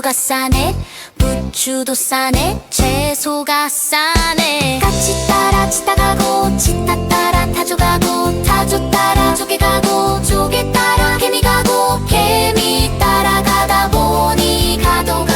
고추가 싸네. 부추도 싸네. 채소가 싸네. 같이 따라 치다가고 치타 따라 타조 가고 타조 따라 조개 가고 조개 따라 개미 가고 개미 따라가다 보니 가도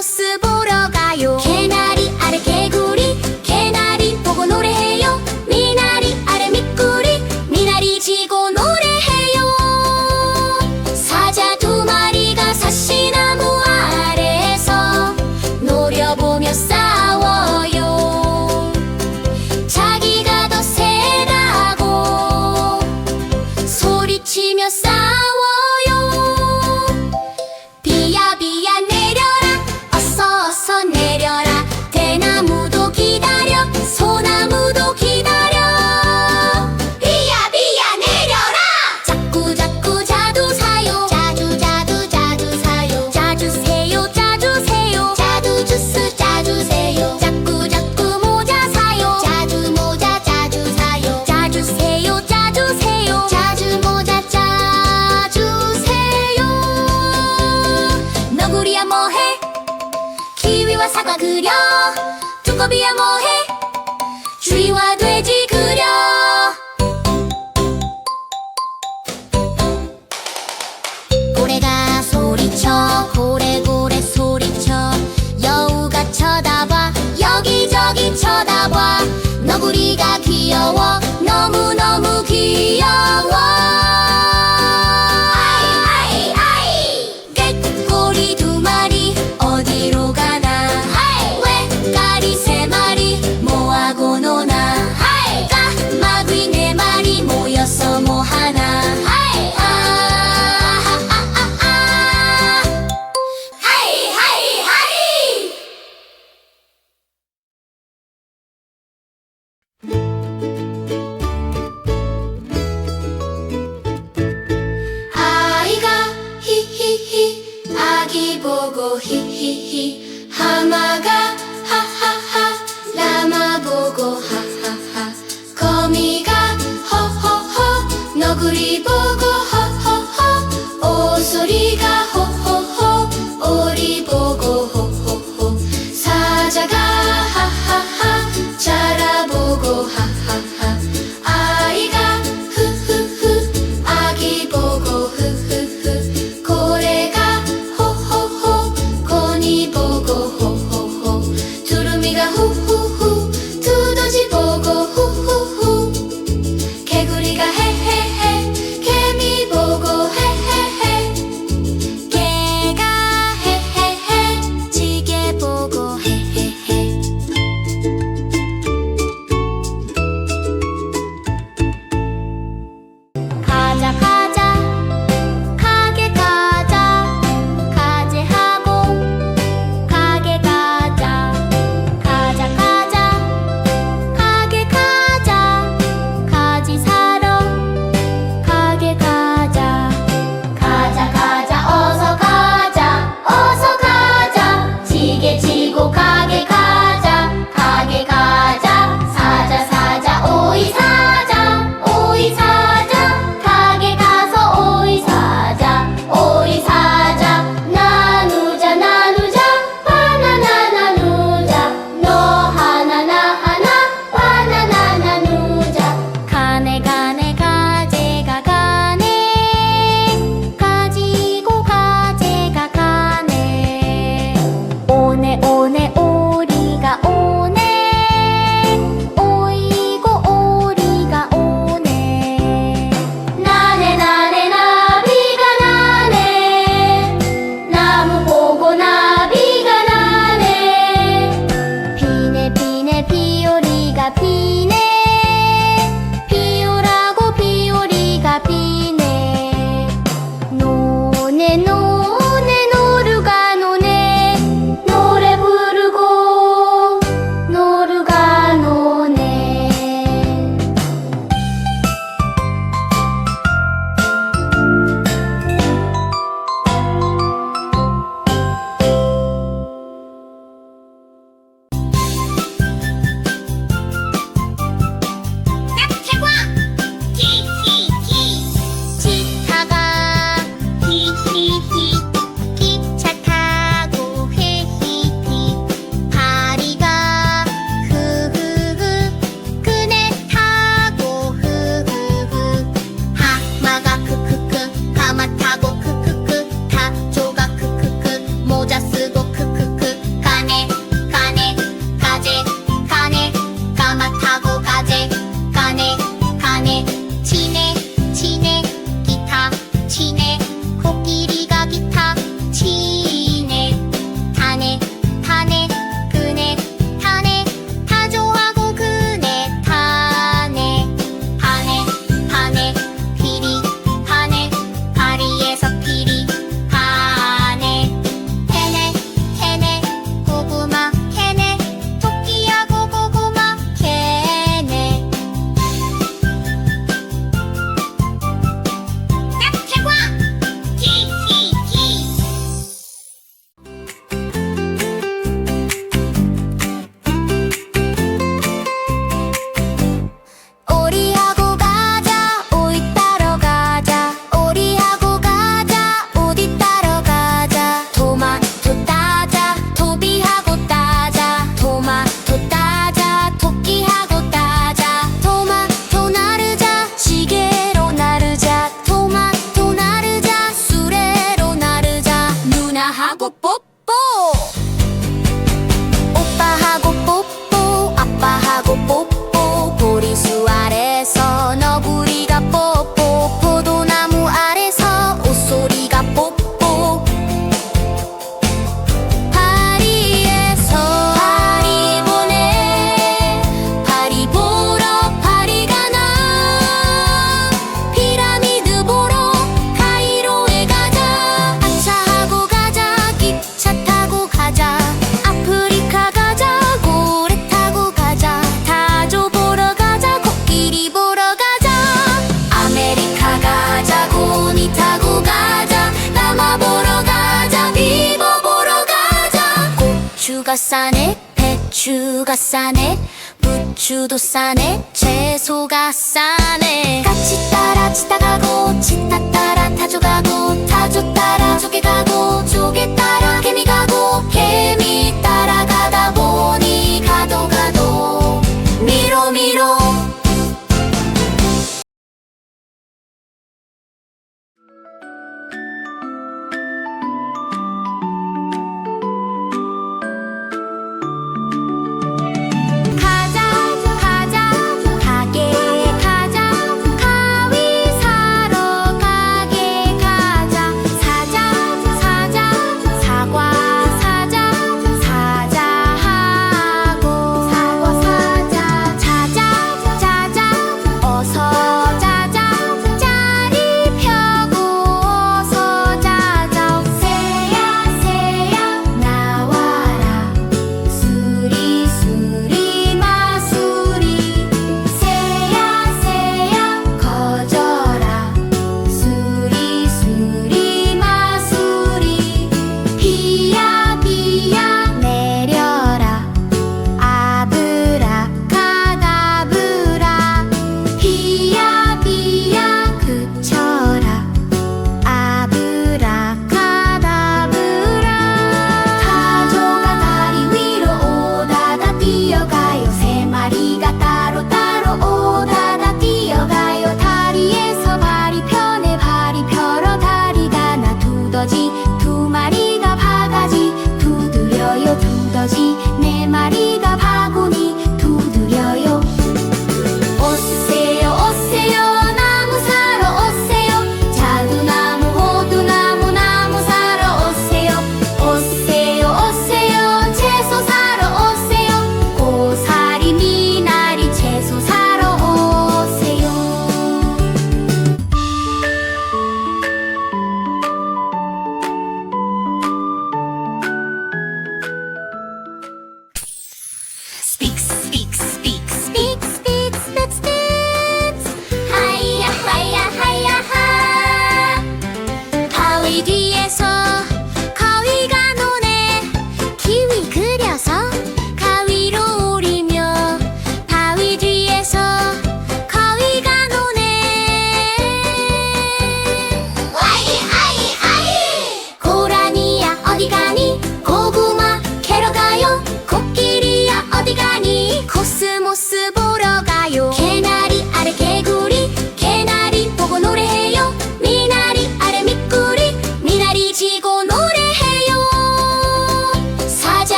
possible 우리가 귀여워. 너무너무 귀여워. 고추가 싸네. 부추도 싸네. 채소가 싸네. 같이 따라 치다가고 치다 따라 타조 가고 타조 따라 조개 가고 조개 따라 개미 가고 개미